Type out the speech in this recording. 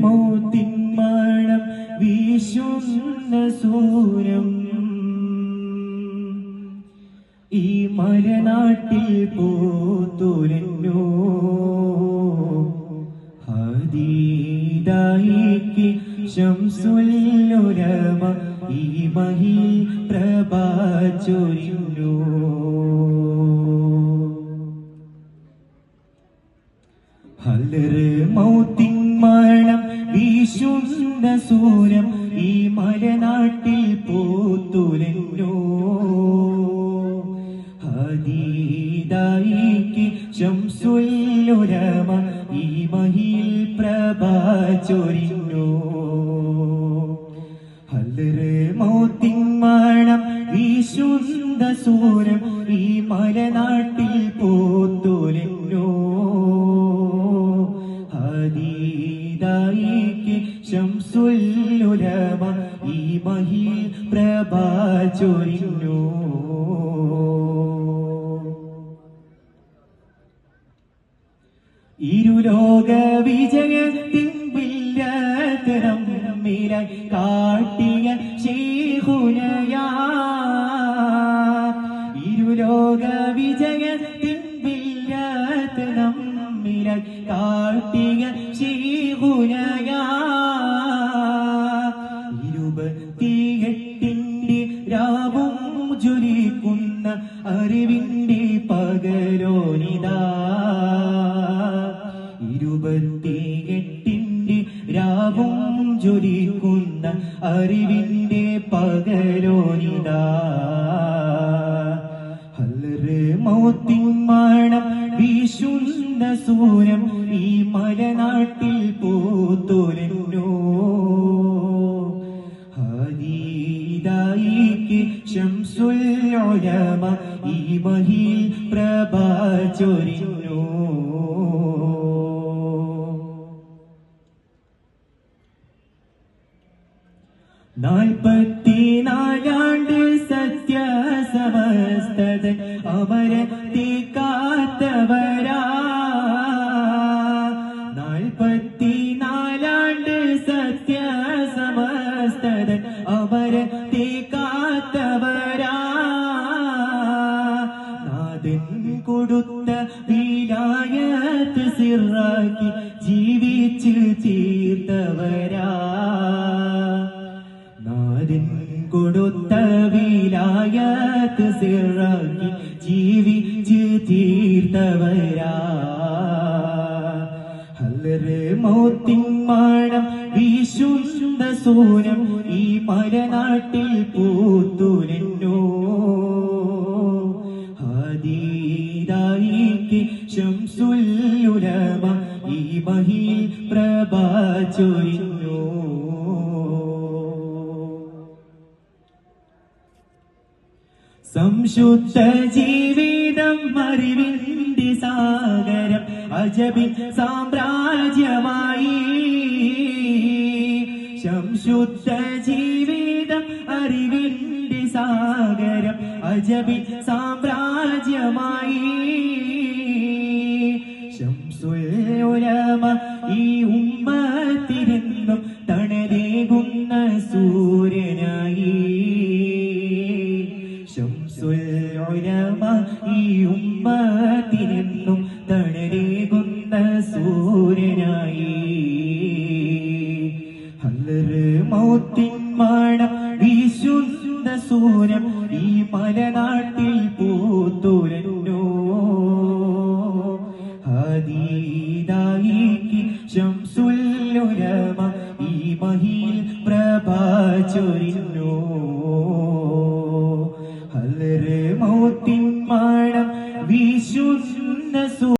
മൗത്തിന്മണം വീശുന്ന സൂരം. ഈ മരനാട്ടിൽ പോത്തുലഞ്ഞോ. ഹദീദായിക്ക് ശംസുല്ലുലമ ഈ മഹി പ്രഭാചൊരിഞ്ഞു ഹലറ് വീശുന്ന സൂരം ഈ മലനാട്ടിൽ പോത്തുലഞ്ഞോ ഹദീദായിക്ക് ശംസുല്ലുരമ ഈ മഹിൽ പ്രഭ ചൊരിഞ്ഞോ? ഹലറ് മൗത്തിൻ മണം ഈ മലനാട്ടിൽ പോത്തുലഞ്ഞോ ചൊരിഞ്ഞു. ഇരുലോക വിജയത്തിൻ വില്ലത്തരം മിരായി കാട്ടിയ ശേഖുനയാ. ഇരുലോക വിജയത്തിൻ വില്ലത്തരം മിരായി കാട്ടിയ ജ്വലിക്കുന്ന അറിവിന്റെ പകരോനിതാ ഇരുപത്തിയെട്ടിന്റെ രാവും ജ്വലിക്കുന്ന അറിവിന്റെ പകരോനിതാ മൗത്തിൻ മണം ഈ മലനാട്ടിൽ പോത്തുലഞ്ഞോ. ശംസുൽ ഉലമ ഈ മഹിൽ പ്രഭ ചൊരിഞ്ഞു നാൽപ്പത്തിനാലാണ്ട് നാഥൻ കൊടുത്ത വീരായത്ത് സിറാക്കി ജീവിച്ചു ചീർത്തവരാ നാദിൻ കൊടുത്ത വീരായത്ത് സിറാക്കി ജീവിച്ചു തീർത്തവരാ. ഹല്ലറ് മൗത്തിൻ മണം വീശുന്ന സൂരം ഈ മരനാട്ടിൽ പൂത്തുലഞ്ഞോ ശംസുല്ലുലമ ഈ മഹിയിൽ പ്രഭ സംശുദ്ധ ജീവിതം അറിവിന്റെ സാഗരം അജബി സാമ്രാജ്യമായി. സംശുദ്ധ ജീവിതം അറിവിന്റെ സാഗരം അജബി സാമ്രാജ്യമായി. ഉലമ ഈ ഉമ്മത്തിരുന്നും തണലേകുന്ന സൂര്യനായി. ഈ ഉമ്മത്തിരുന്നും തണലേകുന്ന സൂര്യനായി. മൗത്തിൻ മണം വീശുന്ന സൂര്യം ഈ മലനാട്ടിൽ പൂത്തുരഞ്ഞോ ചൊരിഞ്ഞു